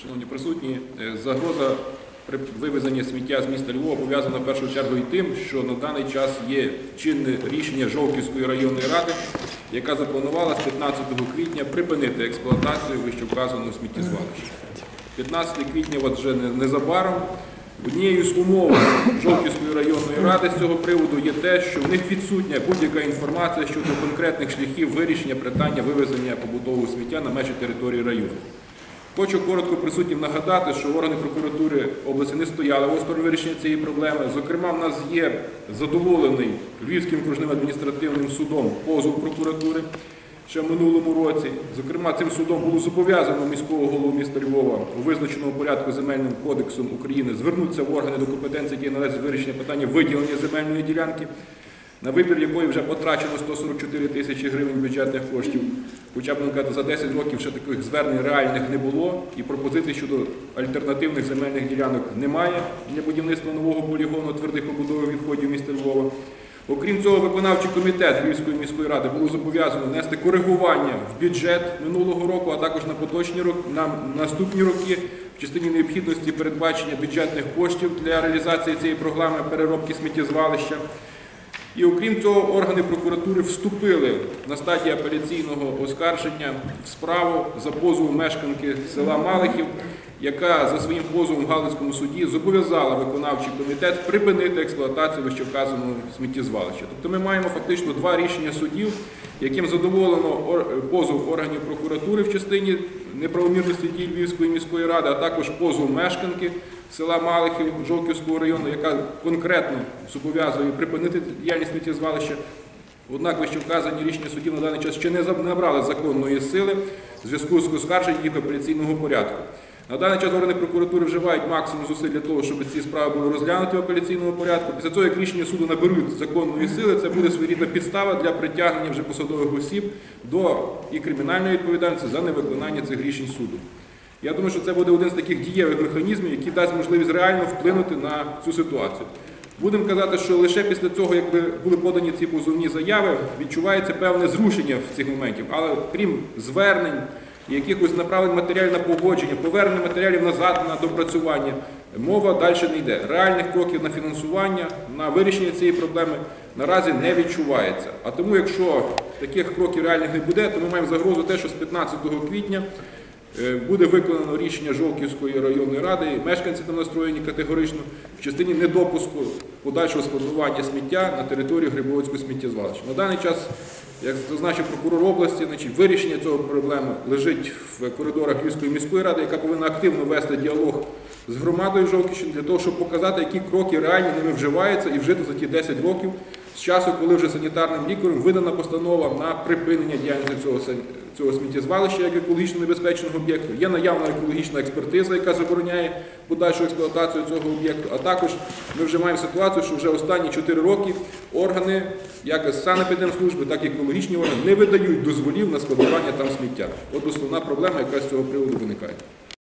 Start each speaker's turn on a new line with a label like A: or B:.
A: Шановні присутні, е, загроза при вивезенні сміття з міста Львова пов'язана в першу чергу і тим, що на даний час є чинне рішення Жовківської районної ради, яка запланувала з 15 квітня припинити експлуатацію вищевказаного сміттєзвалища. 15 квітня, от вже незабаром, однією з умов Жовківської районної ради з цього приводу є те, що в них відсутня будь-яка інформація щодо конкретних шляхів вирішення питання вивезення побутового сміття на межі території району. Хочу коротко присутнім нагадати, що органи прокуратури області не стояли осторонь вирішення цієї проблеми. Зокрема, в нас є задоволений Львівським окружним адміністративним судом позов прокуратури ще в минулому році. Зокрема, цим судом було зобов'язано міського голову міста Львова у визначеному порядку земельним кодексом України звернутися в органи до компетенції, які належать вирішення питання виділення земельної ділянки на вибір якої вже потрачено 144 тисячі гривень бюджетних коштів. Хоча б ну, казати, за 10 років ще таких звернень реальних не було, і пропозицій щодо альтернативних земельних ділянок немає для будівництва нового полігону твердих побудових відходів міста Львова. Окрім цього, виконавчий комітет Львівської міської ради було зобов'язано внести коригування в бюджет минулого року, а також на поточні роки, на наступні роки в частині необхідності передбачення бюджетних коштів для реалізації цієї програми переробки сміттєзвалища. І окрім цього, органи прокуратури вступили на стадії апеляційного оскарження в справу за позову мешканки села Малихів, яка за своїм позовом в Галицькому суді зобов'язала виконавчий комітет припинити експлуатацію вищевказаного сміттєзвалища. Тобто ми маємо фактично два рішення судів, яким задоволено позов органів прокуратури в частині неправомірності дій Львівської міської ради, а також позов мешканки села Малихів Жовківського району, яка конкретно зобов'язує припинити діяльність сміттєзвалища. Однак вищевказані рішення судів на даний час ще не набрали законної сили в зв'язку з оскарженням їх апеляційного порядку. На даний час органи прокуратури вживають максимум зусиль для того, щоб ці справи були розглянуті в апеляційному порядку. Після того, як рішення суду наберуть законної сили, це буде своєрідна підстава для притягнення вже посадових осіб до і кримінальної відповідальності за невиконання цих рішень суду. Я думаю, що це буде один з таких дієвих механізмів, який дасть можливість реально вплинути на цю ситуацію. Будемо казати, що лише після цього, якби були подані ці позовні заяви, відчувається певне зрушення в цих моментів. Але крім звернень, якихось направлень матеріалів на погодження, повернення матеріалів назад на допрацювання, мова далі не йде. Реальних кроків на фінансування, на вирішення цієї проблеми наразі не відчувається. А тому, якщо таких кроків реальних не буде, то ми маємо загрозу те, що з 15 квітня Буде виконано рішення Жовківської районної ради, мешканці там настроєні категорично в частині недопуску подальшого складування сміття на території Грибовицького сміттєзвалища. На даний час, як зазначив прокурор області, вирішення цього проблеми лежить в коридорах Львівської міської ради, яка повинна активно вести діалог з громадою Жовківщини для того, щоб показати, які кроки реально ними вживаються і вжити за ті 10 років з часу, коли вже санітарним лікарем видана постанова на припинення діяльності цього, цього сміттєзвалища як екологічно небезпечного об'єкту. Є наявна екологічна експертиза, яка забороняє подальшу експлуатацію цього об'єкту. А також ми вже маємо ситуацію, що вже останні 4 роки органи, як санепідемслужби, так і екологічні органи, не видають дозволів на складування там сміття. От основна проблема, яка з цього приводу виникає.